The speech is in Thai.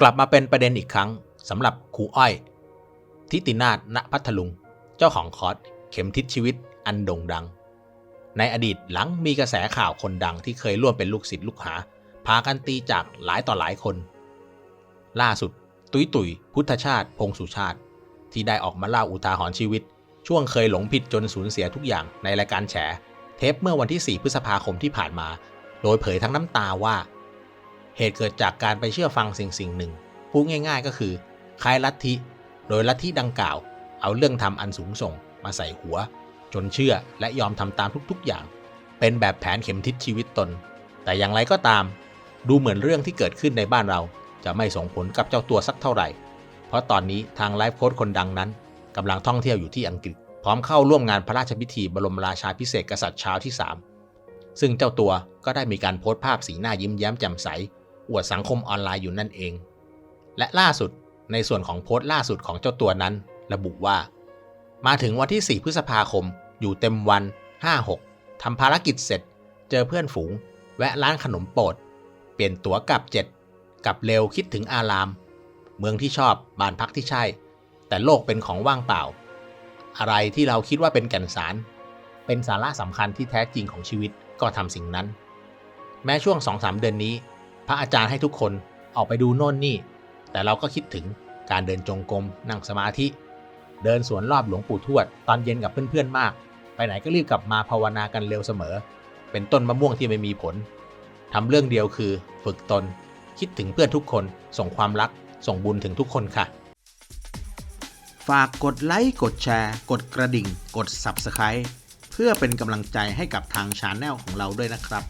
กลับมาเป็นประเด็นอีกครั้งสำหรับครูอ้อย ทิตินาถณพัทลุง เจ้าของคอร์สเข็มทิศชีวิตอันโด่งดัง ในอดีตหลังมีกระแสข่าวคนดังที่เคยร่วมเป็นลูกศิษย์ลูกหา พากันตีจากหลายต่อหลายคน ล่าสุด ตุยตุยพุทธชาติ พงสุชาติ ที่ได้ออกมาเล่าอุทาหรณ์ชีวิต ช่วงเคยหลงผิดจนสูญเสียทุกอย่างในรายการแฉ เทปเมื่อวันที่ 4 พฤษภาคมที่ผ่านมา โดยเผยทั้งน้ำตาว่า เหตุเกิดจากการไปเชื่อฟังสิ่งสิ่งหนึ่ง พูดง่าย ๆ ก็คือคล้ายลัทธิ โดยลัทธิดังกล่าว เอาเรื่องทำอันสูงส่ง มาใส่หัว จนเชื่อและยอมทำตามทุกๆอย่าง เป็นแบบแผนเข็มทิศชีวิตตน แต่อย่างไรก็ตาม ดูเหมือนเรื่องที่เกิดขึ้นในบ้านเรา จะไม่ส่งผลกับเจ้าตัวสักเท่าไหร่ เพราะตอนนี้ทางไลฟ์โค้ดคนดังนั้นกำลังท่องเที่ยวอยู่ที่อังกฤษ พร้อมเข้าร่วมงานพระราชพิธีบรมราชาพิเศษกกษัตริย์ชาวที่ 3 ซึ่งเจ้าตัวก็ได้มีการโพสต์ภาพสีหน้ายิ้มแย้มแจ่มใส อวดสังคมออนไลน์อยู่นั่นเอง และล่าสุดในส่วนของโพสต์ล่าสุดของเจ้าตัวนั้น ระบุว่า มาถึงวันที่ 4 พฤษภาคม อยู่เต็มวัน 5-6ทำภารกิจเสร็จ เจอเพื่อนฝูง แวะร้านขนมโปรด เปลี่ยนตั๋วกลับ 7 กลับเร็วคิดถึงอาราม เมืองที่ชอบบ้านพักที่ใช่ แต่โลกเป็นของว่างเปล่า อะไรที่เราคิดว่าเป็นแก่นสาร เป็นสาระสำคัญที่แท้จริงของชีวิตก็ทำสิ่งนั้น แม้ช่วง2-3เดือนนี้ ระอาจารย์ให้ทุกคนออกไปดูโน่นนี่ แต่เราก็คิดถึงการเดินจงกรมนั่งสมาธิ เดินสวนรอบหลวงปู่ทวด ตอนเย็นกับเพื่อนๆมาก ไปไหนก็รีบกลับมาภาวนากันเร็วเสมอ เป็นต้นมะม่วงที่ไม่มีผลทำเรื่องเดียวคือฝึกตน คิดถึงเพื่อนทุกคน ส่งความรัก ส่งบุญถึงทุกคนค่ะ ฝากกดไลค์ กดแชร์ กดกระดิ่ง กด Subscribe เพื่อเป็นกำลังใจให้กับทางชาแนลของเราด้วยนะครับ